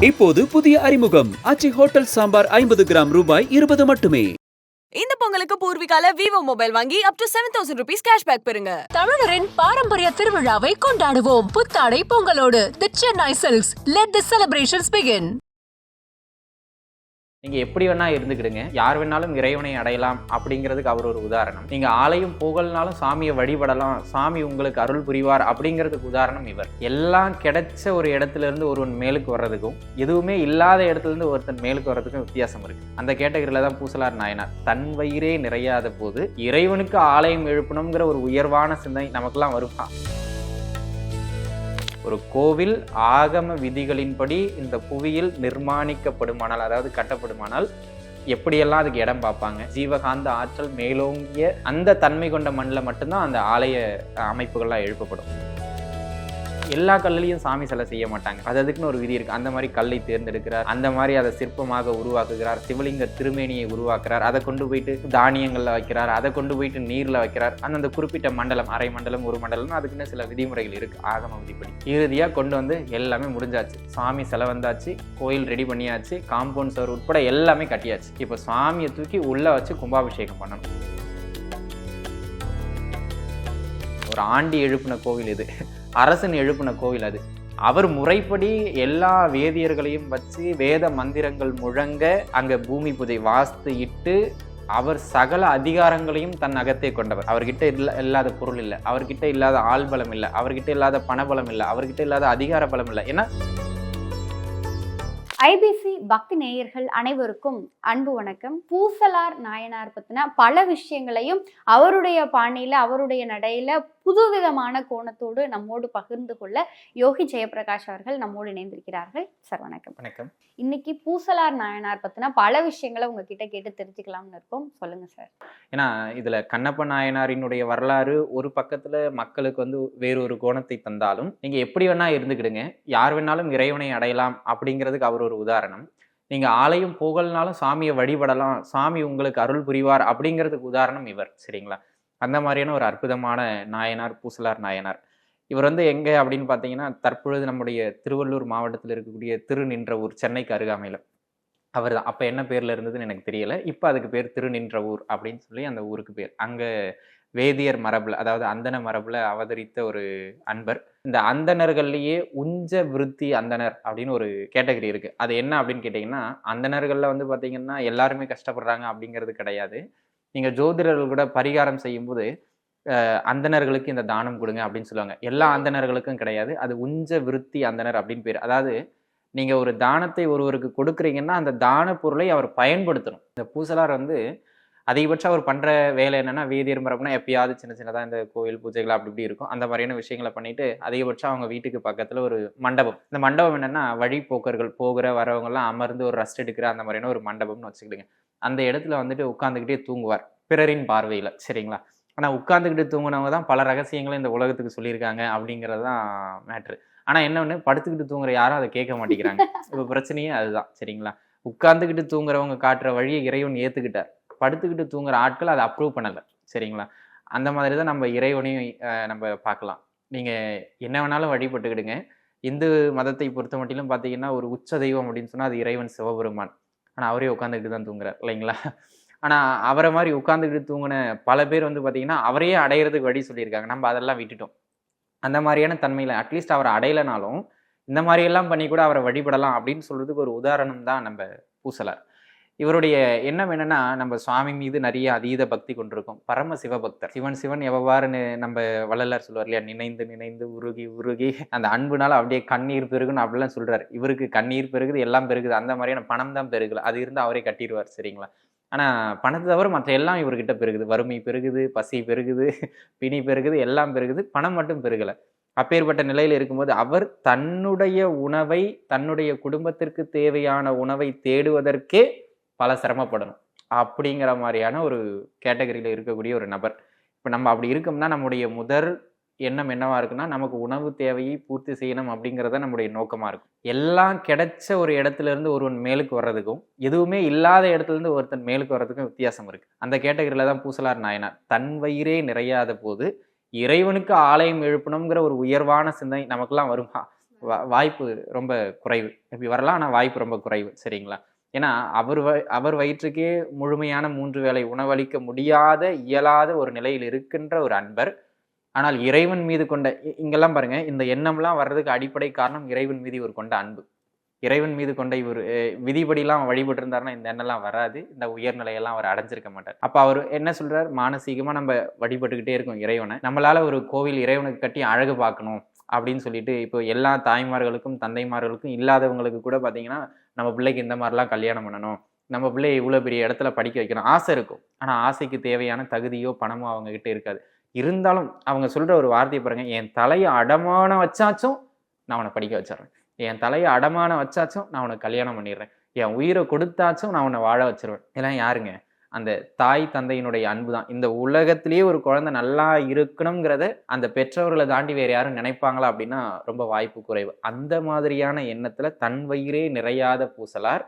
இப்போது புதிய அறிமுகம். ஆச்சி ஹோட்டல் சாம்பார் ஐம்பது கிராம் ரூபாய் இருபது மட்டுமே. இந்த பொங்கலுக்கு பூர்விகால விவோ மொபைல் வாங்கி up to seven thousand rupees cashback பெறுங்க. தமிழரின் பாரம்பரிய திருவிழாவை கொண்டாடுவோம். புத்தாடை பொங்கலோடு. The Chennai Silks let the celebrations begin நீங்க எப்படி வேணா இருந்துக்கிடுங்க. யார் வேணாலும் இறைவனை அடையலாம் அப்படிங்கிறதுக்கு அவர் ஒரு உதாரணம். நீங்க ஆலயம் புகழ்னாலும் சாமியை வழிபடலாம் சாமி உங்களுக்கு அருள் புரிவார் அப்படிங்கிறதுக்கு உதாரணம் இவர். எல்லாம் கிடைச்ச ஒரு இடத்துல இருந்து ஒருவன் மேலுக்கு வர்றதுக்கும் எதுவுமே இல்லாத இடத்துல இருந்து ஒருத்தன் மேலுக்கு வர்றதுக்கும் வித்தியாசம் இருக்கு. அந்த கேட்டகரியில் தான் பூசலார் நாயனார். தன் வயிறே நிறையாத போது இறைவனுக்கு ஆலயம் எழுப்பணுங்கிற ஒரு உயர்வான சிந்தனை நமக்கெல்லாம் வருமா? ஒரு கோவில் ஆகம விதிகளின்படி இந்த புவியில் நிர்மாணிக்கப்படுமானால் அதாவது கட்டப்படுமானால் எப்படியெல்லாம் அதுக்கு இடம் பார்ப்பாங்க? ஜீவகாந்த ஆற்றல் மேலோங்கிய அந்த தன்மை கொண்ட மண்ணில் மட்டும்தான் அந்த ஆலய அமைப்புகள்லாம் எழுப்பப்படும். எல்லா கல்லையும் சாமி சிலை செய்ய மாட்டாங்க. அது அதுக்குன்னு ஒரு விதி இருக்கு. அந்த மாதிரி கல்லை தேர்ந்தெடுக்கிறார். அந்த மாதிரி அதை சிற்பமாக உருவாக்குகிறார். சிவலிங்க திருமேனியை உருவாக்குறார் அதை கொண்டு போயிட்டு தானியங்கள்ல வைக்கிறார். அதை கொண்டு போயிட்டு நீர்ல வைக்கிறார். அந்தந்த குறிப்பிட்ட மண்டலம் அரை மண்டலம் ஒரு மண்டலம் அதுக்குன்னு சில விதிமுறைகள் இருக்கு. ஆகம விதிப்படி இறுதியா கொண்டு வந்து எல்லாமே முடிஞ்சாச்சு. சாமி சிலை வந்தாச்சு. கோயில் ரெடி பண்ணியாச்சு. காம்பவுண்ட் சவர் உட்பட எல்லாமே கட்டியாச்சு. இப்போ சாமியை தூக்கி உள்ள வச்சு கும்பாபிஷேகம் பண்ணணும். ஒரு ஆண்டி எழுப்பின கோவில் இது. அரசன் எழுப்பின கோவில் அது. அவர் முறைப்படி எல்லா வேதியர்களையும் வச்சு வேத மந்திரங்கள் முழங்க அங்கே பூமி புதை வாஸ்து இட்டு அவர் சகல அதிகாரங்களையும் தன் அகத்தை கொண்டவர். அவர்கிட்ட இல்ல இல்லாத பொருள் இல்லை. அவர்கிட்ட இல்லாத ஆள் பலம் இல்லை. அவர்கிட்ட இல்லாத பணபலம் இல்லை. அவர்கிட்ட இல்லாத அதிகார பலம் இல்லை. ஏன்னா ஐபிசி பக்தி நேயர்கள் அனைவருக்கும் அன்பு வணக்கம். பூசலார் நாயனார் பத்தின பல விஷயங்களையும் அவருடைய பாணியில அவருடைய நடையில புதுவிதமான கோணத்தோடு நம்மோடு பகிர்ந்து கொள்ள யோகி ஜெயபிரகாஷ் அவர்கள் நம்மோடு இணைந்திருக்கிறார்கள். சார் வணக்கம். வணக்கம். இன்னைக்கு பூசலார் நாயனார் பத்தின பல விஷயங்களை உங்ககிட்ட கேட்டு தெரிஞ்சுக்கலாம்னு இருக்கோம். சொல்லுங்க சார். ஏன்னா இதுல கண்ணப்ப நாயனாரினுடைய வரலாறு ஒரு பக்கத்துல மக்களுக்கு வந்து வேறொரு கோணத்தை தந்தாலும் நீங்க எப்படி வேணா இருந்துக்கிடுங்க. யார் வேணாலும் இறைவனை அடையலாம் அப்படிங்கிறதுக்கு அவர் ஒரு உதாரணம். நீங்க ஆலயம் போகலனாலும் சாமியை வழிபடலாம் சாமி உங்களுக்கு அருள் புரிவார் அப்படிங்கிறதுக்கு உதாரணம் இவர். சரிங்களா? அந்த மாதிரியான ஒரு அற்புதமான நாயனார் பூசலார் நாயனார். இவர் வந்து எங்க அப்படின்னு பார்த்தீங்கன்னா தற்பொழுது நம்முடைய திருவள்ளூர் மாவட்டத்தில் இருக்கக்கூடிய திருநின்ற ஊர் சென்னைக்கு அருகாமையில். அவர் தான். அப்போ என்ன பேரில் இருந்ததுன்னு எனக்கு தெரியலை. இப்போ அதுக்கு பேர் திருநின்ற ஊர் அப்படின்னு சொல்லி அந்த ஊருக்கு பேர். அங்கே வேதியர் மரபில் அதாவது அந்தன மரபில் அவதரித்த ஒரு அன்பர். இந்த அந்தனர்கள்லேயே உஞ்ச விருத்தி அந்தணர் அப்படின்னு ஒரு கேட்டகரி இருக்குது அது என்ன அப்படின்னு கேட்டிங்கன்னா அந்தணர்களில் வந்து பார்த்தீங்கன்னா எல்லாருமே கஷ்டப்படுறாங்க அப்படிங்கிறது கிடையாது. நீங்கள் ஜோதிடர்கள் கூட பரிகாரம் செய்யும்போது அந்தனர்களுக்கு அந்தணர்களுக்கு இந்த தானம் கொடுங்க அப்படின்னு சொல்லுவாங்க. எல்லா அந்தணர்களுக்கும் கிடையாது. அது உஞ்ச விருத்தி அந்தணர் அப்படின்னு பேர். அதாவது நீங்கள் ஒரு தானத்தை ஒருவருக்கு கொடுக்குறீங்கன்னா அந்த தான பொருளை அவர் பயன்படுத்தணும். இந்த பூசலார் வந்து அதிகபட்சம் அவர் பண்ணுற வேலை என்னென்னா வேதியர் மரபுனா எப்பயாவது சின்ன சின்னதாக இந்த கோயில் பூஜைகள் அப்படி இப்படி இருக்கும். அந்த மாதிரியான விஷயங்களை பண்ணிவிட்டு அதிகபட்சம் அவங்க வீட்டுக்கு பக்கத்தில் ஒரு மண்டபம். இந்த மண்டபம் என்னன்னா வழிபோக்கர்கள் போகிற வரவங்கள்லாம் அமர்ந்து ஒரு ரெஸ்ட் எடுக்கிற அந்த மாதிரியான ஒரு மண்டபம்னு வச்சுக்கிடுங்க. அந்த இடத்துல வந்துட்டு உட்காந்துக்கிட்டே தூங்குவார் பிறரின் பார்வையில சரிங்களா? ஆனா உட்காந்துக்கிட்டு தூங்குனவங்க தான் பல ரகசியங்களும் இந்த உலகத்துக்கு சொல்லியிருக்காங்க அப்படிங்கிறது தான் மேட்ரு. ஆனா என்ன ஒண்ணு? படுத்துக்கிட்டு தூங்குற யாரும் அதை கேட்க மாட்டேங்கிறாங்க. இப்போ பிரச்சனையே அதுதான் சரிங்களா? உட்கார்ந்துக்கிட்டு தூங்குறவங்க காட்டுற வழியை இறைவன் ஏத்துக்கிட்டார். படுத்துக்கிட்டு தூங்குற ஆட்கள் அதை அப்ரூவ் பண்ணல சரிங்களா? அந்த மாதிரி தான் நம்ம இறைவனையும் நம்ம பார்க்கலாம். நீங்க என்ன வேணாலும் வழிபட்டுக்கிடுங்க. இந்து மதத்தை பொறுத்த மட்டிலும் பார்த்தீங்கன்னா ஒரு உச்ச தெய்வம் அப்படின்னு சொன்னா அது இறைவன் சிவபெருமான். ஆனால் அவரே உட்காந்துக்கிட்டு தான் தூங்குறார் இல்லைங்களா? ஆனால் அவரை மாதிரி உட்காந்துக்கிட்டு தூங்கின பல பேர் வந்து பார்த்தீங்கன்னா அவரையே அடையிறதுக்கு வழி சொல்லியிருக்காங்க. நம்ம அதெல்லாம் விட்டுட்டோம். அந்த மாதிரியான தன்மையில் அட்லீஸ்ட் அவரை அடையலைனாலும் இந்த மாதிரியெல்லாம் பண்ணி கூட அவரை வழிபடலாம் அப்படின்னு சொல்கிறதுக்கு ஒரு உதாரணம் தான் நம்ம பூசலார். இவருடைய எண்ணம் என்னன்னா நம்ம சுவாமி மீது நிறைய அதீத பக்தி கொண்டிருக்கோம். பரம சிவபக்தர். சிவன் சிவன் எவ்வாறுன்னு நம்ம வள்ளலார் சொல்லுவார் இல்லையா? நினைந்து நினைந்து உருகி உருகி. அந்த அன்புனால அப்படியே கண்ணீர் பெருகுன்னு அப்படிலாம் சொல்றாரு. இவருக்கு கண்ணீர் பெருகுது எல்லாம் பெருகுது. அந்த மாதிரியான பணம் தான் பெருகல. அது இருந்து அவரே கட்டிடுவார் சரிங்களா? ஆனா பணத்தை தவிர மற்ற எல்லாம் இவர்கிட்ட பெருகுது. வறுமை பெருகுது பசி பெருகுது பிணி பெருகுது எல்லாம் பெருகுது. பணம் மட்டும் பெருகல. அப்பேற்பட்ட நிலையில் இருக்கும்போது அவர் தன்னுடைய உணவை தன்னுடைய குடும்பத்திற்கு தேவையான உணவை தேடுவதற்கே பல சிரமப்படணும். அப்படிங்கிற மாதிரியான ஒரு கேட்டகரியில் இருக்கக்கூடிய ஒரு நபர். இப்போ நம்ம அப்படி இருக்கோம்னா நம்முடைய முதல் எண்ணம் என்னவா இருக்குன்னா நமக்கு உணவு தேவையை பூர்த்தி செய்யணும் அப்படிங்கிறத நம்முடைய நோக்கமாக இருக்கும். எல்லாம் கிடைச்ச ஒரு இடத்துல இருந்து ஒருவன் மேலுக்கு வர்றதுக்கும் எதுவுமே இல்லாத இடத்துல இருந்து ஒருத்தன் மேலுக்கு வர்றதுக்கும் வித்தியாசம் இருக்கு. அந்த கேட்டகரியில தான் பூசலார் நாயனார். தன் வயிறே நிறையாத போது இறைவனுக்கு ஆலயம் எழுப்பணுங்கிற ஒரு உயர்வான சிந்தனை நமக்கெல்லாம் வருமா? வாய்ப்பு ரொம்ப குறைவு. இப்படி வரலாம் ஆனால் வாய்ப்பு ரொம்ப குறைவு. சரிங்களா? ஏன்னா அவர் வ அவர் வயிற்றுக்கே முழுமையான மூன்று வேளை உணவளிக்க முடியாத இயலாத ஒரு நிலையில் இருக்கின்ற ஒரு அன்பர். ஆனால் இறைவன் மீது கொண்ட இங்கெல்லாம் பாருங்க இந்த எண்ணம்லாம் வர்றதுக்கு அடிப்படை காரணம் இறைவன் மீது இவர் கொண்ட அன்பு. இறைவன் மீது கொண்ட இவர் விதிப்படிலாம் வழிபட்டு இருந்தாருன்னா இந்த எண்ணெல்லாம் வராது இந்த உயர்நிலையெல்லாம் அவர் அடைஞ்சிருக்க மாட்டார். அப்போ அவர் என்ன சொல்றார்? மானசீகமாக நம்ம வழிபட்டுக்கிட்டே இருக்கோம் இறைவனை. நம்மளால ஒரு கோவில் இறைவனுக்கு கட்டி அழகு பார்க்கணும். அப்படின்னு சொல்லிட்டு இப்போ எல்லா தாய்மார்களுக்கும் தந்தைமார்களுக்கும் இல்லாதவங்களுக்கு கூட பார்த்தீங்கன்னா நம்ம பிள்ளைக்கு இந்த மாதிரிலாம் கல்யாணம் பண்ணணும். நம்ம பிள்ளை இவ்வளோ பெரிய இடத்துல படிக்க வைக்கணும். ஆசை இருக்கும். ஆனால் ஆசைக்கு தேவையான தகுதியோ பணமோ அவங்கக்கிட்ட இருக்காது. இருந்தாலும் அவங்க சொல்கிற ஒரு வார்த்தையை பாருங்க. என் தலையை அடமான வச்சாச்சும் நான் அவனை படிக்க வச்சிடுறேன். என் தலையை அடமான வச்சாச்சும் நான் அவனை கல்யாணம் பண்ணிடுறேன். என் உயிரை கொடுத்தாச்சும் நான் உன்னை வாழ வச்சிருவேன். இதெல்லாம் யாருங்க? அந்த தாய் தந்தையினுடைய அன்பு தான். இந்த உலகத்திலேயே ஒரு குழந்தை நல்லா இருக்கணுங்கிறத அந்த பெற்றவர்களை தாண்டி வேறு யாரும் நினைப்பாங்களா அப்படின்னா ரொம்ப வாய்ப்பு குறைவு. அந்த மாதிரியான எண்ணத்தில் தன் வயிறே நிறையாத பூசலார்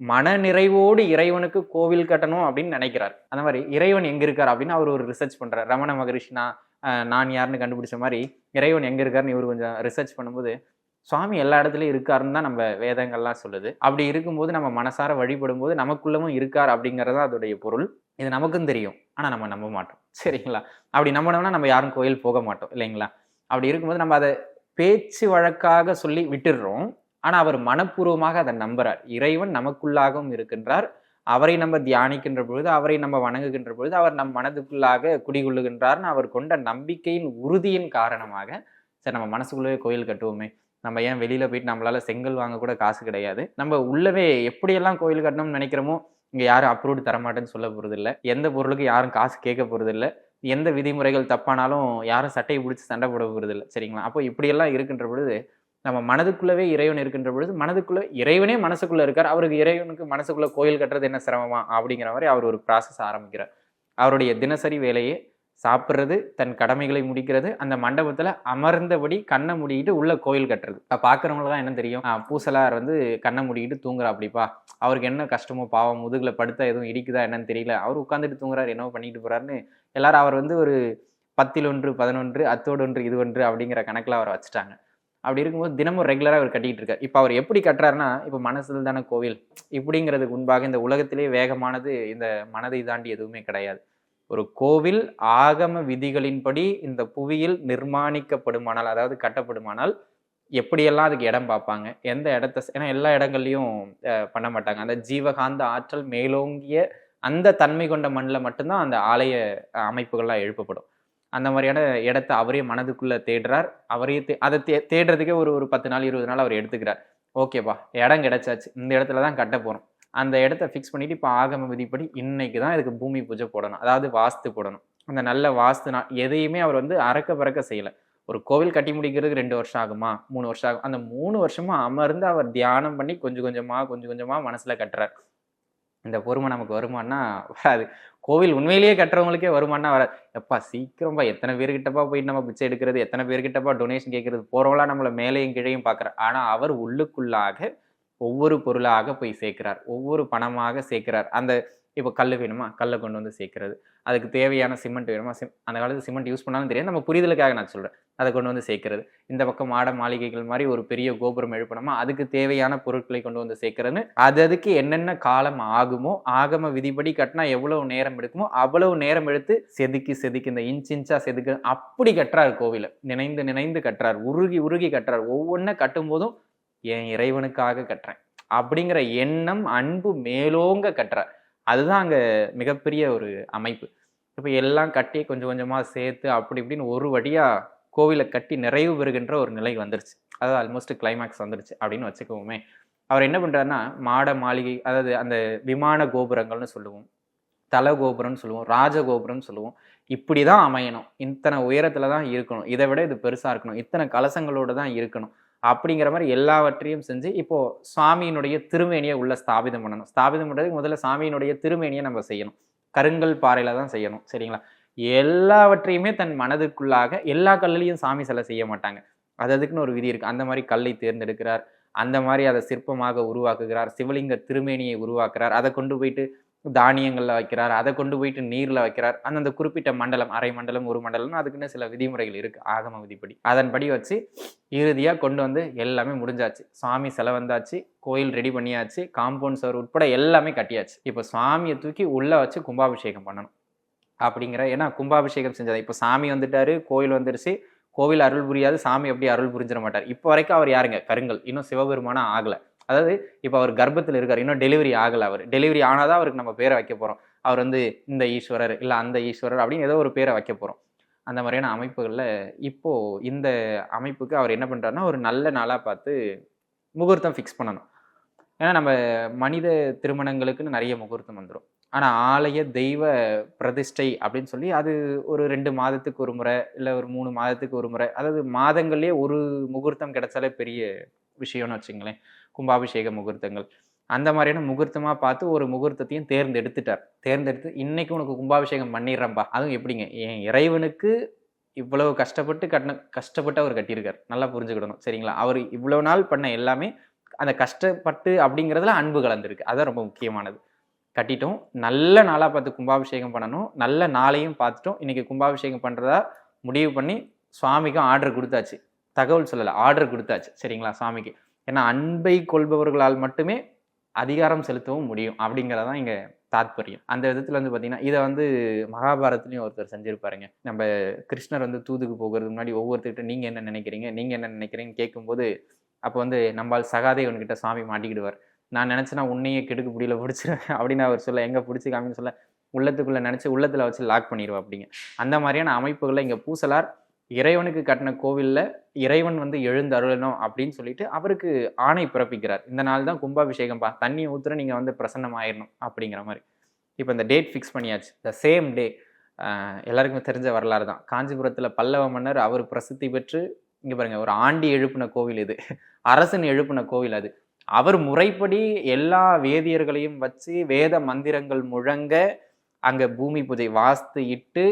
மன நிறைவோடு இறைவனுக்கு கோவில் கட்டணும் அப்படின்னு நினைக்கிறார். அந்த மாதிரி இறைவன் எங்கே இருக்கார் அப்படின்னு அவர் ஒரு ரிசர்ச் பண்ணுறார் ரமண மகரிஷினா நான் யாருன்னு கண்டுபிடிச்ச மாதிரி இறைவன் எங்கே இருக்காருன்னு இவர் கொஞ்சம் ரிசர்ச் பண்ணும்போது சுவாமி எல்லா இடத்துலையும் இருக்காருன்னு தான் நம்ம வேதங்கள்லாம் சொல்லுது. அப்படி இருக்கும்போது நம்ம மனசார வழிபடும் போது நமக்குள்ளவும் இருக்கார் அப்படிங்கிறது அதோடைய பொருள். இது நமக்கும் தெரியும். ஆனால் நம்ம நம்ப மாட்டோம். சரிங்களா? அப்படி நம்பினோம்னா நம்ம யாரும் கோயில் போக மாட்டோம். இல்லைங்களா? அப்படி இருக்கும்போது நம்ம அதை பேச்சு வழக்காக சொல்லி விட்டுடுறோம். ஆனால் அவர் மனப்பூர்வமாக அதை நம்புறார். இறைவன் நமக்குள்ளாகவும் இருக்கின்றார். அவரை நம்ம தியானிக்கின்ற பொழுது அவரை நம்ம வணங்குகின்ற பொழுது அவர் நம் மனதுக்குள்ளாக குடிகொள்ளுகின்றார்னு அவர் கொண்ட நம்பிக்கையின் உறுதியின் காரணமாக சரி நம்ம மனசுக்குள்ளவே கோயில் கட்டுவோமே நம்ம ஏன் வெளியில் போயிட்டு நம்மளால் செங்கல் வாங்க கூட காசு கிடையாது. நம்ம உள்ளவே எப்படியெல்லாம் கோயில் கட்டணும்னு நினைக்கிறோமோ இங்கே யாரும் அப்ரூவ்டு தரமாட்டேன்னு சொல்ல போகிறதில்ல எந்த பொருளுக்கு யாரும் காசு கேட்க போகிறதில்ல எந்த விதிமுறைகள் தப்பானாலும் யாரும் சட்டையை பிடிச்சி சண்டை போட போகிறது இல்லை சரிங்களா? அப்போ இப்படியெல்லாம் இருக்கின்ற பொழுது நம்ம மனதுக்குள்ளவே இறைவன் இருக்கின்ற பொழுது மனதுக்குள்ளே இறைவனே மனசுக்குள்ளே இருக்கார். அவருக்கு இறைவனுக்கு மனசுக்குள்ளே கோயில் கட்டுறது என்ன சிரமமா? அப்படிங்கிற மாதிரி அவர் ஒரு ப்ராசஸ் ஆரம்பிக்கிறார். அவருடைய தினசரி வேலையே சாப்பிட்றது தன் கடமைகளை முடிக்கிறது அந்த மண்டபத்தில் அமர்ந்தபடி கண்ணை மூடிக்கிட்டு உள்ள கோயில் கட்டுறது. அப்ப தான் என்ன தெரியும்? பூசலார் வந்து கண்ணை மூடிக்கிட்டு தூங்குறா அப்படிப்பா. அவருக்கு என்ன கஷ்டமோ பாவம் முதுகில் படுத்தா எதுவும் இடிக்குதா என்னன்னு தெரியல. அவர் உட்காந்துட்டு தூங்குறாரு என்னவோ பண்ணிட்டு போகிறாருன்னு எல்லாரும் அவர் வந்து ஒரு பத்தில் ஒன்று பதினொன்று அத்தோடு ஒன்று இது ஒன்று அப்படிங்கிற கணக்கில் அவரை வச்சுட்டாங்க. அப்படி இருக்கும்போது தினமும் ரெகுலராக அவர் கட்டிகிட்டு இருக்கார். இப்போ அவர் எப்படி கட்டுறாருன்னா இப்போ மனசில் தானே கோவில். இப்படிங்கிறதுக்கு முன்பாக இந்த உலகத்திலே வேகமானது இந்த மனதை தாண்டி எதுவுமே கிடையாது. ஒரு கோவில் ஆகம விதிகளின்படி இந்த புவியில் நிர்மாணிக்கப்படுமானால் அதாவது கட்டப்படுமானால் எப்படியெல்லாம் அதுக்கு இடம் பார்ப்பாங்க? எந்த இடத்த ஏன்னா எல்லா இடங்கள்லையும் பண்ண மாட்டாங்க. அந்த ஜீவகாந்த ஆற்றல் மேலோங்கிய அந்த தன்மை கொண்ட மண்ணில் மட்டும்தான் அந்த ஆலய அமைப்புகள்லாம் எழுப்பப்படும். அந்த மாதிரியான இடத்த அவரே மனதுக்குள்ளே தேடுறார். அவரே தே அதை தே தேடுறதுக்கே ஒரு ஒரு பத்து நாள் இருபது நாள் அவர் எடுத்துக்கிறார். ஓகேப்பா இடம் கிடச்சாச்சு. இந்த இடத்துல தான் கட்ட போகிறோம் அந்த இடத்த ஃபிக்ஸ் பண்ணிவிட்டு இப்போ ஆகம விதிப்படி இன்னைக்கு தான் இதுக்கு பூமி பூஜை போடணும். அதாவது வாஸ்து போடணும். அந்த நல்ல வாஸ்துனா எதையுமே அவர் வந்து அறக்க பறக்க செய்யலை. ஒரு கோவில் கட்டி முடிக்கிறதுக்கு ரெண்டு வருஷம் ஆகுமா? மூணு வருஷம் ஆகும். அந்த மூணு வருஷமாக அமர்ந்து அவர் தியானம் பண்ணி கொஞ்சம் கொஞ்சமாக கொஞ்சம் கொஞ்சமாக மனசில் கட்டுறார். இந்த பொறுமை நமக்கு வருமானா வராது. கோவில் உண்மையிலேயே கட்டுறவங்களுக்கே வருமானா வராது. எப்பா சீக்கிரம்பா எத்தனை பேர்கிட்டப்பா போயிட்டு நம்ம பிச்சை எடுக்கிறது? எத்தனை பேர்கிட்டப்பா டொனேஷன் கேட்கறது? போகிறவங்களா நம்மளை மேலேயும் கீழையும் பார்க்குறார். ஆனால் அவர் உள்ளுக்குள்ளாக ஒவ்வொரு பொருளாக போய் சேர்க்கிறார். ஒவ்வொரு பணமாக சேர்க்கிறார். அந்த இப்போ கல் வேணுமா? கல்லை கொண்டு வந்து சேர்க்கிறது. அதுக்கு தேவையான சிமெண்ட் வேணுமா? சிம் அந்த காலத்து சிமெண்ட் யூஸ் பண்ணாலும் தெரியாது. நம்ம புரிதலுக்காக நான் சொல்கிறேன் அதை கொண்டு வந்து சேர்க்கிறது. இந்த பக்கம் மாட மாளிகைகள் மாதிரி ஒரு பெரிய கோபுரம் எழுப்பணுமா? அதுக்கு தேவையான பொருட்களை கொண்டு வந்து சேர்க்கிறதுன்னு அது அதுக்கு என்னென்ன காலம் ஆகுமோ ஆகம விதிப்படி கட்டினா எவ்வளவு நேரம் எடுக்குமோ அவ்வளவு நேரம் எடுத்து செதுக்கி செதுக்கி இந்த இன்ச் இன்ச்சா செதுக்கு அப்படி கட்டுறார் கோவிலை. நினைந்து நினைந்து கட்டுறார். உருகி உருகி கட்டுறார். ஒவ்வொன்றை கட்டும் போதும் என் இறைவனுக்காக கட்டுறேன். அப்படிங்கிற எண்ணம் அன்பு மேலோங்க கட்டுற. அதுதான் அங்கே மிகப்பெரிய ஒரு அமைப்பு. இப்போ எல்லாம் கட்டி கொஞ்சம் கொஞ்சமாக சேர்த்து அப்படி இப்படின்னு ஒரு வழியாக கோவிலை கட்டி நிறைவு பெறுகின்ற ஒரு நிலை வந்துருச்சு. அதாவது ஆல்மோஸ்ட் கிளைமேக்ஸ் வந்துருச்சு அப்படின்னு வச்சுக்கோமே. அவர் என்ன பண்ணுறாருன்னா மாட மாளிகை அதாவது அந்த விமான கோபுரங்கள்னு சொல்லுவோம். தல கோபுரம்னு சொல்லுவோம். ராஜ கோபுரம்னு சொல்லுவோம். இப்படி தான் அமையணும். இத்தனை உயரத்தில் தான் இருக்கணும். இதை விட இது பெருசாக இருக்கணும். இத்தனை கலசங்களோடு தான் இருக்கணும். அப்படிங்கிற மாதிரி எல்லாவற்றையும் செஞ்சு இப்போ சுவாமியினுடைய திருமேனியை உள்ள ஸ்தாபிதம் பண்ணணும். ஸ்தாபிதம் பண்றதுக்கு முதல்ல சாமியினுடைய திருமேனியை நம்ம செய்யணும். கருங்கல் பாறையில தான் செய்யணும் சரிங்களா? எல்லாவற்றையுமே தன் மனதுக்குள்ளாக எல்லா கல்லையும் சாமி சிலை செய்ய மாட்டாங்க. அது அதுக்குன்னு ஒரு விதி இருக்கு. அந்த மாதிரி கல்லை தேர்ந்தெடுக்கிறார். அந்த மாதிரி அதை சிற்பமாக உருவாக்குகிறார். சிவலிங்க திருமேனியை உருவாக்குறார். அதை கொண்டு போயிட்டு தானியங்களில் வைக்கிறார் அதை கொண்டு போயிட்டு நீரில் வைக்கிறார். அந்தந்த குறிப்பிட்ட மண்டலம் அரை மண்டலம் ஒரு மண்டலம்னு அதுக்குன்னு சில விதிமுறைகள் இருக்குது ஆகம விதிப்படி. அதன்படி வச்சு இறுதியாக கொண்டு வந்து எல்லாமே முடிஞ்சாச்சு. சுவாமி செலை வந்தாச்சு கோயில் ரெடி பண்ணியாச்சு காம்பவுண்ட் சவர் உட்பட எல்லாமே கட்டியாச்சு. இப்போ சுவாமியை தூக்கி உள்ளே வச்சு கும்பாபிஷேகம் பண்ணணும். அப்படிங்கிற ஏன்னா கும்பாபிஷேகம் செஞ்சது இப்போ சாமி வந்துட்டாரு கோயில் வந்துருச்சு கோவில் அருள் புரியாது சாமி எப்படி அருள் புரிஞ்சிட மாட்டார். இப்போ வரைக்கும் அவர் யாருங்க? கருங்கல். இன்னும் சிவபெருமானம் ஆகலை. அதாவது இப்போ அவர் கர்ப்பத்தில் இருக்கார். இன்னும் டெலிவரி ஆகலை அவர். டெலிவரி ஆனாதான் அவருக்கு நம்ம பேரை வைக்க போகிறோம் அவர் வந்து இந்த ஈஸ்வரர் இல்லை அந்த ஈஸ்வரர் அப்படின்னு ஏதோ ஒரு பேரை வைக்க போகிறோம் அந்த மாதிரியான அமைப்புகளில் இப்போது இந்த அமைப்புக்கு அவர் என்ன பண்ணுறாருன்னா ஒரு நல்ல நாளாக பார்த்து முகூர்த்தம் ஃபிக்ஸ் பண்ணணும். ஏன்னா நம்ம மனித திருமணங்களுக்குன்னு நிறைய முகூர்த்தம் வந்துடும் ஆனால் ஆலய தெய்வ பிரதிஷ்டை அப்படின்னு சொல்லி அது ஒரு ரெண்டு மாதத்துக்கு ஒரு முறை இல்லை ஒரு மூணு மாதத்துக்கு ஒரு முறை அதாவது மாதங்கள்லேயே ஒரு முகூர்த்தம் கிடைச்சாலே பெரிய விஷயம்னு வச்சுங்களேன். கும்பாபிஷேக முகூர்த்தங்கள். அந்த மாதிரியான முகூர்த்தமாக பார்த்து ஒரு முகூர்த்தத்தையும் தேர்ந்தெடுத்துட்டார். தேர்ந்தெடுத்து இன்னைக்கு உனக்கு கும்பாபிஷேகம் பண்ணிடுறேன்ப்பா அதுவும் எப்படிங்க? என் இறைவனுக்கு இவ்வளவு கஷ்டப்பட்டு கட்டின கஷ்டப்பட்டு அவர் கட்டியிருக்கார். நல்லா புரிஞ்சுக்கிடணும். சரிங்களா? அவர் இவ்வளவு நாள் பண்ண எல்லாமே அந்த கஷ்டப்பட்டு அப்படிங்கிறதுல அன்பு கலந்துருக்கு. அதான் ரொம்ப முக்கியமானது. கட்டிட்டோம். நல்ல நாளாக பார்த்து கும்பாபிஷேகம் பண்ணணும். நல்ல நாளையும் பார்த்துட்டோம். இன்றைக்கி கும்பாபிஷேகம் பண்ணுறதா முடிவு பண்ணி சுவாமிக்கும் ஆர்டர் கொடுத்தாச்சு. தகவல் சொல்லலை. ஆர்டர் கொடுத்தாச்சு. சரிங்களா? சுவாமிக்கு. ஏன்னா அன்பை கொள்பவர்களால் மட்டுமே அதிகாரம் செலுத்தவும் முடியும் அப்படிங்கிறதான் இங்கே தாத்பரியம். அந்த விதத்தில் வந்து பார்த்தீங்கன்னா இதை வந்து மகாபாரத்லையும் ஒருத்தர் செஞ்சிருப்பாருங்க. நம்ம கிருஷ்ணர் வந்து தூதுக்கு போகிறது முன்னாடி ஒவ்வொருத்தர்கிட்ட நீங்கள் என்ன நினைக்கிறீங்க? நீங்கள் என்ன நினைக்கிறீங்கன்னு கேட்கும்போது அப்போ வந்து நம்மால் சகாதேவன்கிட்ட சாமி மாட்டிக்கிடுவார். நான் நினச்சேன்னா உன்னையே கெடுக்க முடியல பிடிச்சிருவேன் அப்படின்னு அவர் சொல்ல எங்கே பிடிச்சி காமின்னு சொல்ல உள்ளத்துக்குள்ளே நினச்சி உள்ளத்தில் வச்சு லாக் பண்ணிடுவா அப்படிங்க. அந்த மாதிரியான அமைப்புகளை இங்கே பூசலார் இறைவனுக்கு கட்டின கோவிலில் இறைவன் வந்து எழுந்து அருளணும் அப்படின்னு சொல்லிட்டு அவருக்கு ஆணை பிறப்பிக்கிறார். இந்த நாள் தான் கும்பாபிஷேகம்ப்பா தண்ணி ஊற்றுற நீங்கள் வந்து பிரசன்னம் ஆயிடணும் அப்படிங்கிற மாதிரி. இப்போ இந்த டேட் ஃபிக்ஸ் பண்ணியாச்சு. த சேம் டே எல்லாருக்குமே தெரிஞ்ச வரலாறு தான். காஞ்சிபுரத்தில் பல்லவ மன்னர் அவர் பிரசித்தி பெற்று இங்கே பாருங்கள் ஒரு ஆண்டி எழுப்பின கோவில் இது. அரசன் எழுப்பின கோவில் அது. அவர் முறைப்படி எல்லா வேதியர்களையும் வச்சு வேத மந்திரங்கள் முழங்க அங்கே பூமி பூஜை வாஸ்து இட்டு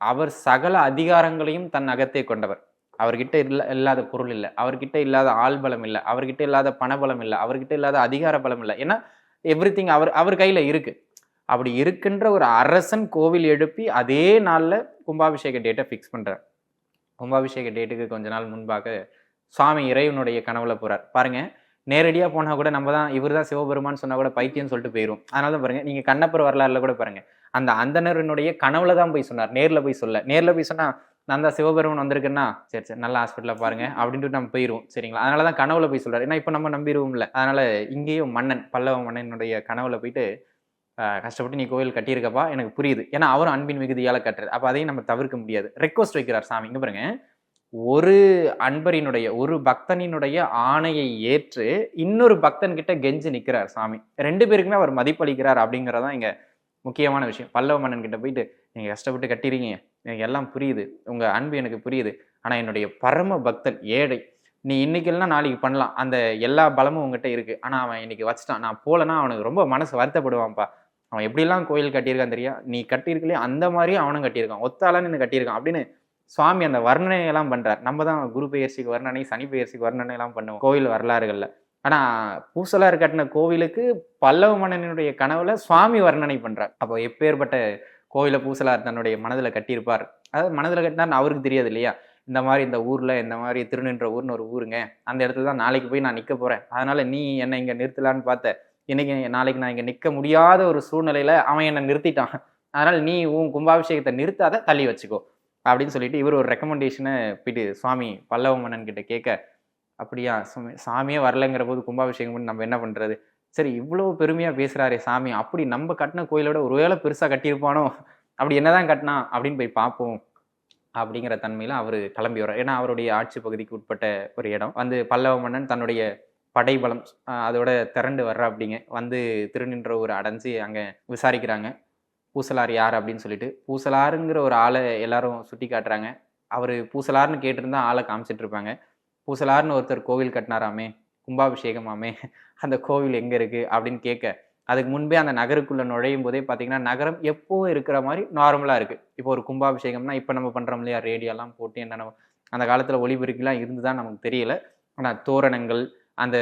அவர் சகல அதிகாரங்களையும் தன் அகத்தே கொண்டவர். அவர்கிட்ட இல்ல இல்லாத பொருள் இல்லை. அவர்கிட்ட இல்லாத ஆள் பலம் இல்லை. அவர்கிட்ட இல்லாத பணபலம் இல்லை. அவர்கிட்ட இல்லாத அதிகார பலம் இல்லை. ஏன்னா எவ்ரி அவர் அவர் கையில் இருக்கு. அப்படி இருக்கின்ற ஒரு அரசன் கோவில் எழுப்பி அதே நாளில் கும்பாபிஷேக டேட்டை ஃபிக்ஸ் பண்ணுறார் கும்பாபிஷேக டேட்டுக்கு கொஞ்ச நாள் முன்பாக சுவாமி இறைவனுடைய கனவுல போகிறார் பாருங்கள் நேரடியாக போனால் கூட நம்ம தான் இவர் தான் சிவபெருமான்னு சொன்னால் கூட பைத்தியம்னு சொல்லிட்டு போயிரும் அதனால தான் பாருங்கள் நீங்கள் கண்ணப்பர் வரலாறுல கூட பாருங்க. அந்த அந்தனருடைய கனவுல தான் போய் சொன்னார். நேரில் போய் சொல்ல. நேரில் போய் சொன்னால் நான் தான் சிவபெருமன் வந்திருக்கேன்னா சரி சரி நல்ல ஹாஸ்பிட்டலில் பாருங்க அப்படின்ட்டு நம்ம போயிடுவோம் சரிங்களா? அதனால தான் கனவுல போய் சொல்கிறார் ஏன்னா இப்போ நம்ம நம்பிடுவோம்ல அதனால இங்கேயும் மன்னன் பல்லவ மன்னனுடைய கனவுல போயிட்டு கஷ்டப்பட்டு நீ கோவில் கட்டியிருக்கப்பா எனக்கு புரியுது. ஏன்னா அவரும் அன்பின் மிகுதியால் கட்டுறது அப்போ அதையும் நம்ம தவிர்க்க முடியாது. ரெக்வஸ்ட் வைக்கிறார் சாமி இங்கே பாருங்க. ஒரு அன்பரினுடைய ஒரு பக்தனினுடைய ஆணையை ஏற்று இன்னொரு பக்தன் கிட்ட கெஞ்சி நிக்கிறார் சாமி. ரெண்டு பேருக்குமே அவர் மதிப்பளிக்கிறார் அப்படிங்கிறதான் இங்கே முக்கியமான விஷயம். பல்லவ மன்னன் கிட்ட போயிட்டு நீங்கள் கஷ்டப்பட்டு கட்டிறீங்க எனக்கு எல்லாம் புரியுது. உங்கள் அன்பு எனக்கு புரியுது. ஆனால் என்னுடைய பரம பக்தன் ஏழை. நீ இன்னைக்கு இல்லைன்னா நாளைக்கு பண்ணலாம். அந்த எல்லா பலமும் உங்ககிட்ட இருக்குது ஆனால் அவன் இன்னைக்கு வச்சுட்டான். நான் போலனா அவனுக்கு ரொம்ப மனசு வருத்தப்படுவான்ப்பா. அவன் எப்படிலாம் கோயில் கட்டியிருக்கான் தெரியா? நீ கட்டியிருக்கலையே அந்த மாதிரி அவனும் கட்டியிருக்கான். ஒத்தாளன்னு கட்டியிருக்கான். அப்படின்னு சுவாமி அந்த வர்ணனையெல்லாம் பண்ணுறார் நம்ம தான் குரு பெயர்ச்சிக்கு வர்ணனை சனி பெயர்ச்சிக்கு வர்ணனை எல்லாம் பண்ணுவோம். கோயில் வரலாறுகளில். ஆனா பூசலார் கட்டின கோவிலுக்கு பல்லவ மன்னனுடைய கனவுல சுவாமி வர்ணனை பண்றார். அப்போ எப்பேற்பட்ட கோயிலை பூசலார் தன்னுடைய மனதில் கட்டியிருப்பார்? அதாவது மனதில் கட்டினார் அவருக்கு தெரியாது இல்லையா? இந்த மாதிரி இந்த ஊர்ல இந்த மாதிரி திருநின்ற ஊர்னு ஒரு ஊருங்க. அந்த இடத்துல தான் நாளைக்கு போய் நான் நிற்க போறேன். அதனால நீ என்னை இங்க நிறுத்தலான்னு பார்த்த இன்னைக்கு நாளைக்கு நான் இங்க நிக்க முடியாத ஒரு சூழ்நிலையில அவன் என்னை நிறுத்திட்டான். அதனால நீ உன் கும்பாபிஷேகத்தை நிறுத்தாத தள்ளி வச்சுக்கோ. அப்படின்னு சொல்லிட்டு இவர் ஒரு ரெக்கமெண்டேஷனை போயிட்டு சுவாமி பல்லவ மன்னன் கிட்ட கேட்க அப்படியா? சாமியே வரலைங்கிற போது கும்பாபிஷேகம் பண்ணி நம்ம என்ன பண்றது? சரி இவ்வளவு பெருமையா பேசுறாரே சாமி. அப்படி நம்ம கட்டின கோயிலோட ஒருவேளை பெருசா கட்டியிருப்பானோ? அப்படி என்னதான் கட்டினா? அப்படின்னு போய் பார்ப்போம் அப்படிங்கிற தன்மையில் அவர் கிளம்பி வர்றார். ஏன்னா அவருடைய ஆட்சி பகுதிக்கு உட்பட்ட ஒரு இடம். வந்து பல்லவ மன்னன் தன்னுடைய படைபலம் அதோட திரண்டு வர்ற அப்படிங்க வந்து திருநின்ற ஒரு அடைஞ்சு அங்கே விசாரிக்கிறாங்க. பூசலார் யார் அப்படின்னு சொல்லிட்டு. பூசலாருங்கிற ஒரு ஆளை எல்லாரும் சுட்டி காட்டுறாங்க அவர் பூசலார்னு கேட்டிருந்தா ஆளை காமிச்சிட்டு இருப்பாங்க. பூசலார்னு ஒருத்தர் கோவில் கட்டினாராமே கும்பாபிஷேகமாமே அந்த கோவில் எங்கே இருக்குது அப்படின்னு கேட்க அதுக்கு முன்பே அந்த நகருக்குள்ளே நுழையும் போதே பார்த்தீங்கன்னா நகரம் எப்போ இருக்கிற மாதிரி நார்மலாக இருக்குது இப்போ ஒரு கும்பாபிஷேகம்னா இப்போ நம்ம பண்ணுறோம் இல்லையா ரேடியோலாம் போட்டு என்னென்ன அந்த காலத்தில் ஒளிபெருக்கிலாம் இருந்துதான் நமக்கு தெரியல. ஆனால் தோரணங்கள் அந்த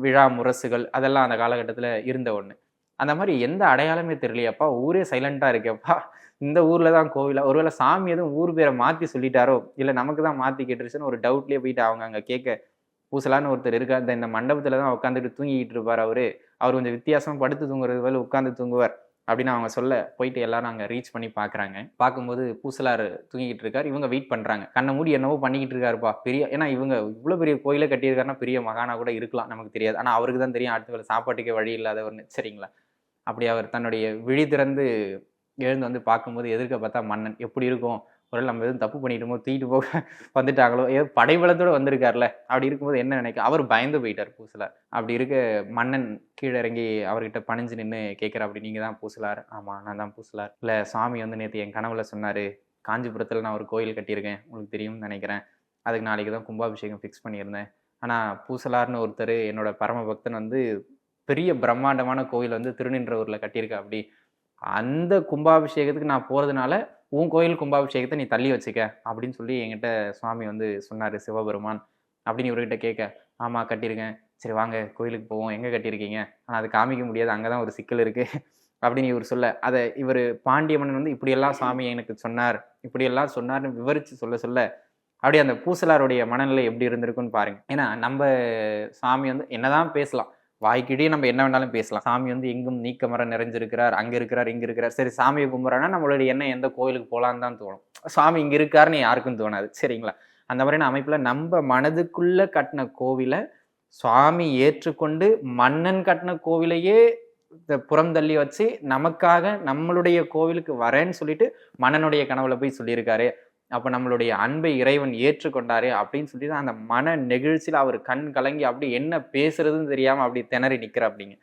விழா முரசுகள் அதெல்லாம் அந்த காலகட்டத்தில் இருந்த ஒன்று அந்த மாதிரி எந்த அடையாளமே தெரியலையப்பா ஊரே சைலண்ட்டாக இருக்கேப்பா இந்த ஊரில் தான் கோவிலா? ஒருவேளை சாமி எதுவும் ஊர் பேரை மாற்றி சொல்லிட்டாரோ? இல்லை நமக்கு தான் மாற்றி கேட்டுருச்சுன்னு ஒரு டவுட்லேயே போயிட்டு அவங்க அங்கே கேட்க பூசலான்னு ஒருத்தர் இருக்கா இந்த இந்த மண்டபத்தில் தான் உட்காந்துட்டு தூங்கிக்கிட்டு இருப்பார் அவர். அவர் கொஞ்சம் வித்தியாசமாக படுத்து தூங்குறது போல உட்காந்து தூங்குவார் அப்படின்னு அவங்க சொல்ல போயிட்டு எல்லாரும் அங்கே ரீச் பண்ணி பார்க்குறாங்க பார்க்கும்போது பூசலார் தூங்கிட்டு இருக்கார். இவங்க வெயிட் பண்ணுறாங்க கண்ணை மூடி என்னவோ பண்ணிக்கிட்டு இருக்காருப்பா. பெரிய ஏன்னா இவங்க இவ்வளோ பெரிய கோயிலை கட்டியிருக்காருன்னா பெரிய மகானா கூட இருக்கலாம் நமக்கு தெரியாது. ஆனால் அவருக்கு தான் தெரியும் அடுத்த சாப்பாட்டுக்கே வழி இல்லாதவர்னு. சரிங்களா? அப்படி அவர் தன்னுடைய விழி திறந்து எழுந்து வந்து பார்க்கும்போது எதிர்க்க பார்த்தா மன்னன் எப்படி இருக்கும்? ஒருவேளை நம்ம எதுவும் தப்பு பண்ணிட்டோமோ தூக்கிட்டு போக வந்துட்டாங்களோ? ஏதோ படைபலத்தோட வந்திருக்கார்ல அப்படி இருக்கும்போது என்ன நினைக்க அவர் பயந்து போயிட்டார் பூசலார். அப்படி இருக்க மன்னன் கீழே இறங்கி அவர்கிட்ட பணிஞ்சு நின்று கேட்குற அப்படி நீங்கள் தான் பூசலார்? ஆமாம் நான் தான் பூசலார். இல்லை சாமி வந்து நேற்று என் கனவுல சொன்னார் காஞ்சிபுரத்தில் நான் ஒரு கோயில் கட்டியிருக்கேன் உங்களுக்கு தெரியும்னு நினைக்கிறேன். அதுக்கு நாளைக்கு தான் கும்பாபிஷேகம் ஃபிக்ஸ் பண்ணியிருந்தேன். ஆனால் பூசலார்னு ஒருத்தர் என்னோட பரம பக்தன் வந்து பெரிய பிரம்மாண்டமான கோயில் வந்து திருநின்றவூர்ல கட்டியிருக்கா அப்படி அந்த கும்பாபிஷேகத்துக்கு நான் போகிறதுனால உன் கோயில் கும்பாபிஷேகத்தை நீ தள்ளி வச்சுக்க அப்படின்னு சொல்லி என்கிட்ட சுவாமி வந்து சொன்னார் சிவபெருமான் அப்படின்னு இவர்கிட்ட கேட்க ஆமாம் கட்டியிருக்கேன். சரி வாங்க கோயிலுக்கு போவோம். எங்கே கட்டியிருக்கீங்க? ஆனால் அது காமிக்க முடியாது. அங்கே தான் ஒரு சிக்கல் இருக்குது அப்படின்னு இவர் சொல்ல அதை இவர் பாண்டிய மன்னன் வந்து இப்படியெல்லாம் சுவாமி எனக்கு சொன்னார் இப்படியெல்லாம் சொன்னார்னு விவரித்து சொல்ல சொல்ல அப்படியே அந்த பூசலாருடைய மனநிலை எப்படி இருந்திருக்குன்னு பாருங்க. ஏன்னா நம்ம சாமி வந்து என்னதான் பேசலாம் வாய்க்கிட்டே நம்ம என்ன வேணாலும் பேசலாம். சாமி வந்து எங்கும் நீக்கமர நிறைஞ்சிருக்கிறார் அங்கே இருக்கிறார் இங்கே இருக்கிறார். சரி சாமியை கும்பிட்றான்னா நம்மளுடைய எண்ணம் எந்த கோயிலுக்கு போகலான்னு தான் தோணும். சாமி இங்கே இருக்காருன்னு யாருக்கும் தோணாது. சரிங்களா? அந்த மாதிரியான அமைப்பில் நம்ம மனதுக்குள்ளே கட்டின கோவிலை சுவாமி ஏற்றுக்கொண்டு மன்னன் கட்டின கோவிலையே இந்த புறம் தள்ளி வச்சு நமக்காக நம்மளுடைய கோவிலுக்கு வரேன்னு சொல்லிட்டு மன்னனுடைய கனவுல போய் சொல்லியிருக்காரு. அப்போ நம்மளுடைய அன்பை இறைவன் ஏற்றுக்கொண்டாரு அப்படின்னு சொல்லி தான் அந்த மன நெகிழ்ச்சியில் அவர் கண் கலங்கி அப்படி என்ன பேசுறதுன்னு தெரியாமல் அப்படி திணறி நிற்கிற அப்படிங்க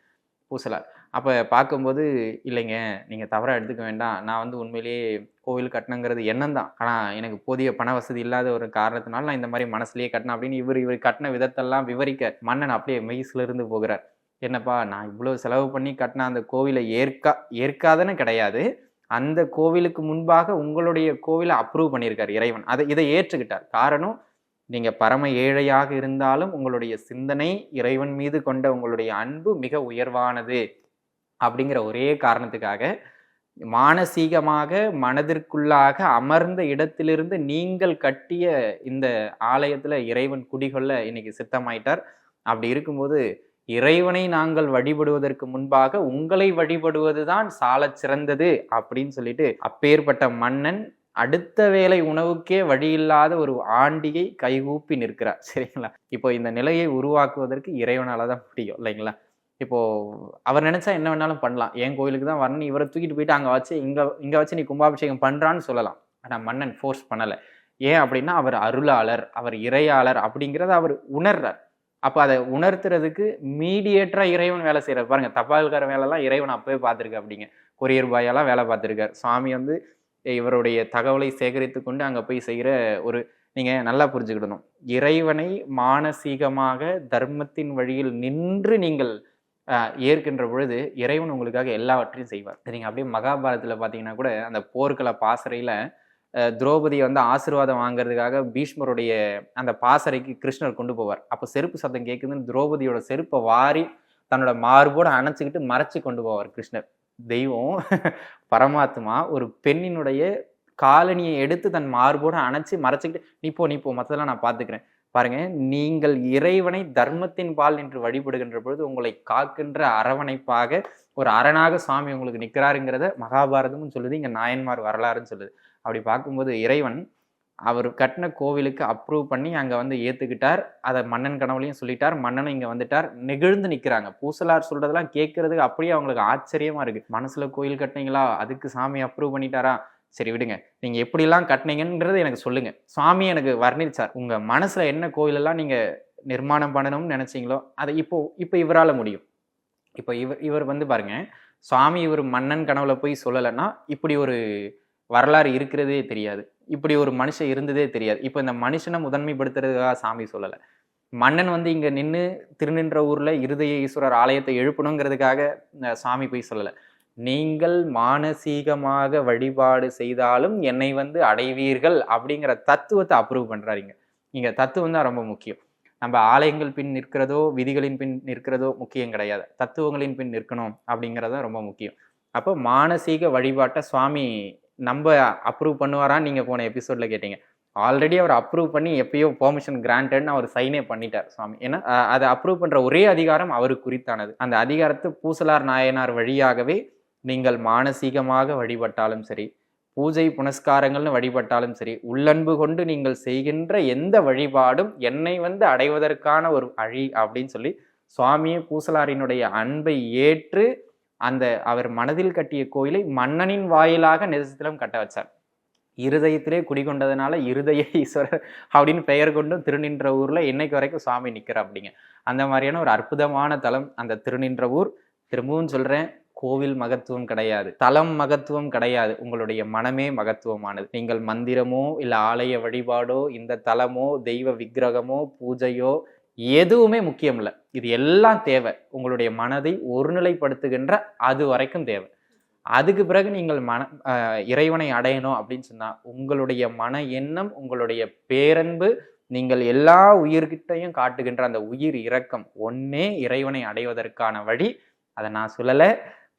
பூசலார். அப்போ பார்க்கும்போது இல்லைங்க நீங்கள் தவறாக எடுத்துக்க வேண்டாம். நான் வந்து உண்மையிலேயே கோவில் கட்டணுங்கிறது எண்ணம் தான் ஆனால் எனக்கு போதிய பண வசதி இல்லாத ஒரு காரணத்தினால நான் இந்த மாதிரி மனசுலேயே கட்டினேன் அப்படின்னு இவர் இவர் கட்டின விதத்தெல்லாம் விவரிக்க மன்னன் அப்படியே மெய்சில போகிறார். என்னப்பா நான் இவ்வளோ செலவு பண்ணி கட்டின அந்த கோவிலை ஏற்கா ஏற்காதன்னு கிடையாது. அந்த கோவிலுக்கு முன்பாக உங்களுடைய கோவிலை அப்ரூவ் பண்ணியிருக்கார் இறைவன். அதை இதை ஏற்றுக்கிட்டார். காரணம் நீங்கள் பரம ஏழையாக இருந்தாலும் உங்களுடைய சிந்தனை இறைவன் மீது கொண்ட உங்களுடைய அன்பு மிக உயர்வானது அப்படிங்கிற ஒரே காரணத்துக்காக மானசீகமாக மனதிற்குள்ளாக அமர்ந்த இடத்திலிருந்து நீங்கள் கட்டிய இந்த ஆலயத்தில் இறைவன் குடிகொள்ள இன்னைக்கு சித்தமாயிட்டார். அப்படி இருக்கும்போது இறைவனை நாங்கள் வழிபடுவதற்கு முன்பாக உங்களை வழிபடுவதுதான் சால சிறந்தது அப்படின்னு சொல்லிட்டு அப்பேற்பட்ட மன்னன் அடுத்த வேளை உணவுக்கே வழி இல்லாத ஒரு ஆண்டியை கைகூப்பி நிற்கிறார். சரிங்களா? இப்போ இந்த நிலையை உருவாக்குவதற்கு இறைவனால தான் முடியும் இல்லைங்களா? இப்போ அவர் நினைச்சா என்ன வேணாலும் பண்ணலாம். என் கோயிலுக்கு தான் வரணும் இவரை தூக்கிட்டு போயிட்டு அங்கே வச்சு இங்கே இங்கே வச்சு நீ கும்பாபிஷேகம் பண்ணுறான்னு சொல்லலாம். ஆனால் மன்னன் ஃபோர்ஸ் பண்ணலை. ஏன் அப்படின்னா அவர் அருளாளர் அவர் இறையாளர் அப்படிங்கிறத அவர் உணர்றார். அப்போ அதை உணர்த்துறதுக்கு மீடியேட்டராக இறைவன் வேலை செய்கிறார் பாருங்கள் தபால்கார வேலைலாம் இறைவன் அப்பவே பார்த்திருக்கு அப்படிங்க. கொரியர் பாயெல்லாம் வேலை பார்த்துருக்கார். சுவாமி வந்து இவருடைய தகவலை சேகரித்து கொண்டு அங்கே போய் செய்கிற ஒரு நீங்கள் நல்லா புரிஞ்சுக்கிடணும். இறைவனை மானசீகமாக தர்மத்தின் வழியில் நின்று நீங்கள் ஏற்கின்ற பொழுது இறைவன் உங்களுக்காக எல்லாவற்றையும் செய்வார். நீங்கள் அப்படியே மகாபாரதத்தில் பார்த்தீங்கன்னா கூட அந்த போர்க்கள பாசறையில் திரௌபதியை வந்து ஆசீர்வாதம் வாங்குறதுக்காக பீஷ்மருடைய அந்த பாசறைக்கு கிருஷ்ணர் கொண்டு போவார். அப்போ செருப்பு சத்தம் கேட்குதுன்னு திரௌபதியோட செருப்பை வாரி தன்னோட மார்போடு அணைச்சிக்கிட்டு மறைச்சு கொண்டு போவார் கிருஷ்ணர். தெய்வம் பரமாத்மா ஒரு பெண்ணினுடைய காலனியை எடுத்து தன் மார்போடு அணைச்சு மறைச்சிக்கிட்டு நீ போ நீ போ மற்றதெல்லாம் நான் பார்த்துக்கிறேன் பாருங்க நீங்கள் இறைவனை தர்மத்தின் பால் என்று வழிபடுகின்ற பொழுது உங்களை காக்கின்ற அரவணைப்பாக ஒரு அரணாக சுவாமி உங்களுக்கு நிற்கிறாருங்கிறத மகாபாரதமும் சொல்லுது இங்கே நாயன்மார் வரலாறுன்னு சொல்லுது. அப்படி பார்க்கும்போது இறைவன் அவர் கட்டின கோவிலுக்கு அப்ரூவ் பண்ணி அங்கே வந்து ஏற்றுக்கிட்டார் அதை மன்னன் கனவுலையும் சொல்லிட்டார். மன்னனும் இங்கே வந்துட்டார். நெகிழ்ந்து நிற்கிறாங்க பூசலார் சொல்றதெல்லாம் கேட்குறதுக்கு அப்படியே அவங்களுக்கு ஆச்சரியமாக இருக்குது மனசில் கோயில் கட்டினீங்களா? அதுக்கு சாமி அப்ரூவ் பண்ணிட்டாரா? சரி விடுங்க. நீங்கள் எப்படிலாம் கட்டினீங்கன்றது எனக்கு சொல்லுங்கள் சுவாமி எனக்கு வர்ணிச்சார். உங்கள் மனசில் என்ன கோயிலெல்லாம் நீங்கள் நிர்மாணம் பண்ணணும்னு நினச்சிங்களோ அதை இப்போ இப்போ இவரால் முடியும். இப்போ இவர் இவர் வந்து பாருங்கள் சுவாமி இவர் மன்னன் கனவுல போய் சொல்லலைன்னா இப்படி ஒரு வரலாறு இருக்கிறதே தெரியாது. இப்படி ஒரு மனுஷன் இருந்ததே தெரியாது. இப்போ இந்த மனுஷனை முதன்மைப்படுத்துறதுக்காக சாமி சொல்லலை. மன்னன் வந்து இங்கே நின்று திருநின்ற ஊரில் இருதய ஈஸ்வரர் ஆலயத்தை எழுப்பணுங்கிறதுக்காக சாமி போய் சொல்லலை. நீங்கள் மானசீகமாக வழிபாடு செய்தாலும் என்னை வந்து அடைவீர்கள் அப்படிங்கிற தத்துவத்தை அப்ரூவ் பண்ணுறாருங்க இங்கே தத்துவம் தான் ரொம்ப முக்கியம். நம்ம ஆலயங்கள் பின் நிற்கிறதோ விதிகளின் பின் நிற்கிறதோ முக்கியம் கிடையாது. தத்துவங்களின் பின் நிற்கணும் அப்படிங்கிறது தான் ரொம்ப முக்கியம். அப்போ மானசீக வழிபாட்டை சுவாமி நம்ம அப்ரூவ் பண்ணுவாரான்னு நீங்கள் போன எபிசோடில் கேட்டீங்க. ஆல்ரெடி அவர் அப்ரூவ் பண்ணி எப்பயோ பெர்மிஷன் கிராண்டட்னு அவர் சைனே பண்ணிட்டார் சுவாமி. ஏன்னா அதை அப்ரூவ் பண்ணுற ஒரே அதிகாரம் அவருக்கு குறித்தானது. அந்த அதிகாரத்தை பூசலார் நாயனார் வழியாகவே நீங்கள் மானசீகமாக வழிபட்டாலும் சரி பூஜை புனஸ்காரங்கள்னு வழிபட்டாலும் சரி உள்ளன்பு கொண்டு நீங்கள் செய்கின்ற எந்த வழிபாடும் என்னை வந்து அடைவதற்கான ஒரு வழி அப்படின்னு சொல்லி சுவாமியே பூசலாரினுடைய அன்பை ஏற்று அந்த அவர் மனதில் கட்டிய கோயிலை மன்னனின் வாயிலாக நிதத்திலும் கட்ட வச்சார். இருதயத்திலே குடிகொண்டதுனால இருதய ஈஸ்வரர் அப்படின்னு பெயர் கொண்டும் திருநின்ற ஊரில் இன்னைக்கு வரைக்கும் சுவாமி நிற்கிற அப்படிங்க. அந்த மாதிரியான ஒரு அற்புதமான தலம் அந்த திருநின்ற ஊர். திரும்பவும் சொல்கிறேன் கோவில் மகத்துவம் கிடையாது தலம் மகத்துவம் கிடையாது உங்களுடைய மனமே மகத்துவமானது. நீங்கள் மந்திரமோ இல்லை ஆலய வழிபாடோ இந்த தலமோ தெய்வ விக்கிரகமோ பூஜையோ எதுவுமே முக்கியம் இல்லை. இது எல்லாம் தேவை. உங்களுடைய மனதை ஒருநிலைப்படுத்துகின்ற அது வரைக்கும் தேவை. அதுக்கு பிறகு நீங்கள் மன இறைவனை அடையணும் அப்படின்னு சொன்னால் உங்களுடைய மன எண்ணம் உங்களுடைய பேரன்பு நீங்கள் எல்லா உயிர்கிட்டையும் காட்டுகின்ற அந்த உயிர் இரக்கம் ஒன்னே இறைவனை அடைவதற்கான வழி. அதை நான் சொல்லலை.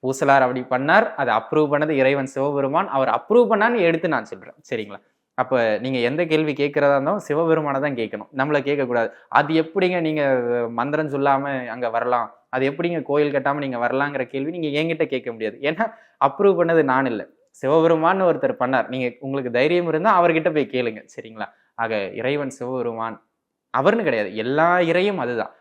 பூசலார் அப்படி பண்ணார். அதை அப்ரூவ் பண்ணது இறைவன் சிவபெருமான். அவர் அப்ரூவ் பண்ணான்னு எடுத்து நான் சொல்கிறேன் சரிங்களா? அப்போ நீங்கள் எந்த கேள்வி கேட்குறதா இருந்தாலும் சிவபெருமானை தான் கேட்கணும். நம்மளை கேட்கக்கூடாது. அது எப்படிங்க நீங்கள் மந்திரம் சொல்லாமல் அங்கே வரலாம்? அது எப்படிங்க கோயில் கட்டாமல் நீங்கள் வரலாங்கிற கேள்வி நீங்கள் என்கிட்ட கேட்க முடியாது. ஏன்னா அப்ரூவ் பண்ணது நான் இல்லை. சிவபெருமான்னு ஒருத்தர் பண்ணார். நீங்கள் உங்களுக்கு தைரியம் இருந்தால் அவர்கிட்ட போய் கேளுங்க. சரிங்களா? ஆக இறைவன் சிவபெருமான். அவர்னு கிடையாது. எல்லா இறையும் அதுதான்.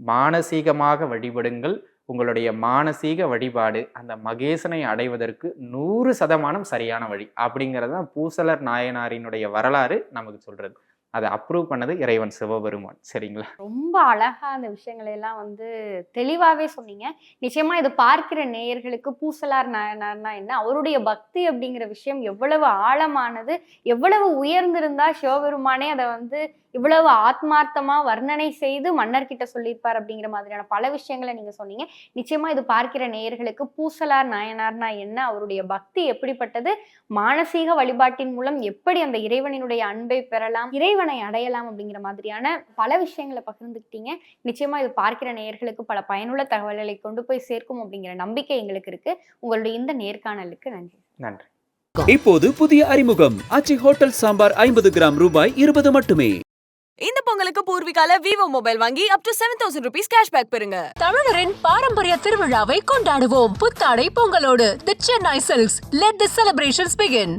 மானசீகமாக வழிபடுங்கள். உங்களுடைய மானசீக வழிபாடு அந்த மகேசனை அடைவதற்கு நூறு சதமானம் சரியான வழி அப்படிங்கிறது தான் பூசலர் நாயனாரினுடைய வரலாறு நமக்கு சொல்றது. அதை அப்ரூவ் பண்ணது இறைவன் சிவபெருமான். சரிங்களா? ரொம்ப அழகா அந்த விஷயங்களை எல்லாம் வந்து தெளிவாவே சொன்னீங்க. நிச்சயமா இது பார்க்கிற நேயர்களுக்கு பூசலார் நாயனார்னா என்ன? அவருடைய பக்தி அப்படிங்கிற விஷயம் எவ்வளவு ஆழமானது எவ்வளவு உயர்ந்திருந்தா சிவபெருமானே அதை வந்து இவ்வளவு ஆத்மார்த்தமா வர்ணனை செய்து மன்னர்கிட்ட சொல்லியிருப்பார் அப்படிங்கிற மாதிரியான பல விஷயங்களை நீங்க சொன்னீங்க. நிச்சயமா இது பார்க்கிற நேயர்களுக்கு பூசலார் நாயனார்னா என்ன? அவருடைய பக்தி எப்படிப்பட்டது? மானசீக வழிபாட்டின் மூலம் எப்படி அந்த இறைவனினுடைய அன்பை பெறலாம்? இறைவனை அடையலாம் அப்படிங்கிற மாதிரியான பல விஷயங்களை பகிர்ந்துக்கிட்டீங்க. நிச்சயமா இது பார்க்கிற நேயர்களுக்கு பல பயனுள்ள தகவல்களை கொண்டு போய் சேர்க்கும் அப்படிங்கிற நம்பிக்கை எங்களுக்கு இருக்கு. உங்களுடைய இந்த நேர்காணலுக்கு நன்றி. நன்றி. இப்போது புதிய அறிமுகம். ஆச்சி ஹோட்டல் சாம்பார் ஐம்பது கிராம் ரூபாய் இருபது மட்டுமே. இந்த பொங்கலுக்கு பூர்விகால விவோ மொபைல் வாங்கி up to seven thousand rupees cashback பெறுங்க. தமிழரின் பாரம்பரிய திருவிழாவை கொண்டாடுவோம். புத்தாடை பொங்கலோடு. The Chennai Silks let the celebrations begin